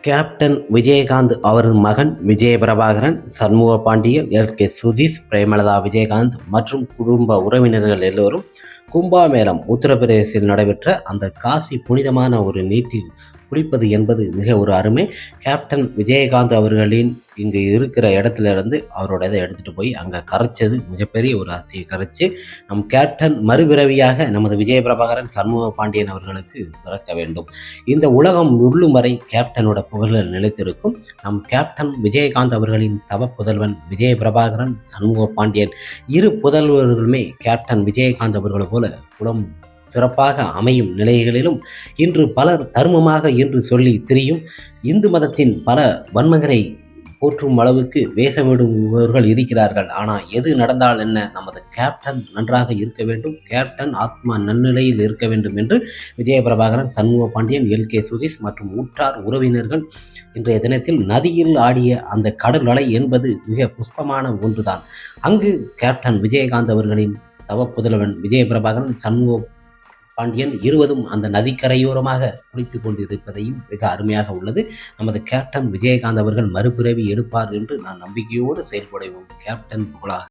Captain Vijayakanth அவரது மகன் Vijaya Prabhakaran Shanmuga Pandian L. K. Sudhish Premalatha Vijayakanth மற்றும் குடும்ப உறவினர்கள் எல்லோரும் கும்பாமேளம் உத்தரப்பிரதேசத்தில் நடைபெற்ற அந்த காசி புனிதமான ஒரு நீட்டில் குளிப்பது என்பது மிக ஒரு அருமை. கேப்டன் விஜயகாந்த் அவர்களின் இங்கு இருக்கிற இடத்துல இருந்து அவரோட இதை எடுத்துகிட்டு போய் அங்கே கரைச்சது மிகப்பெரிய ஒரு அஸ்தியை கரைச்சு. நம் கேப்டன் மறுபிறவியாக நமது விஜய பிரபாகரன் சண்முக பாண்டியன் அவர்களுக்கு பிறக்க வேண்டும். இந்த உலகம் உள்ளும் வரை கேப்டனோட புகழ்கள் நிலைத்திருக்கும். நம் கேப்டன் விஜயகாந்த் அவர்களின் தவ புதல்வன் விஜய பிரபாகரன் சண்முக பாண்டியன் இரு புதல்வர்களுமே கேப்டன் விஜயகாந்த் அவர்களை போல குலம் சிறப்பாக அமையும் நிலைகளிலும் இன்று பலர் தர்மமாக என்று சொல்லி திரியும். இந்து மதத்தின் பல வன்மங்களை போற்றும் அளவுக்கு வேஷமிடுபவர்கள் இருக்கிறார்கள். ஆனால் எது நடந்தால் என்ன? நமது கேப்டன் நன்றாக இருக்க வேண்டும். கேப்டன் ஆத்மா நன்னிலையில் இருக்க வேண்டும் என்று விஜயபிரபாகரன் சண்முக பாண்டியன் எல். கே. சுதீஷ் மற்றும் உற்றார் உறவினர்கள் இன்றைய தினத்தில் நதியில் ஆடிய அந்த கடல் அலை என்பது மிக புஷ்பமான ஒன்றுதான். அங்கு கேப்டன் விஜயகாந்த் அவர்களின் தவ புதல்வன் விஜயபிரபாகரன் சண்முக பாண்டியன் இருவதும் அந்த நதிக்கரையோரமாக குளித்துக் கொண்டிருப்பதையும் மிக அருமையாக உள்ளது. நமது கேப்டன் விஜயகாந்த் அவர்கள் மறுபிறவி எடுப்பார் என்று நான் நம்பிக்கையோடு செயல்படுவோம் கேப்டன் புகழா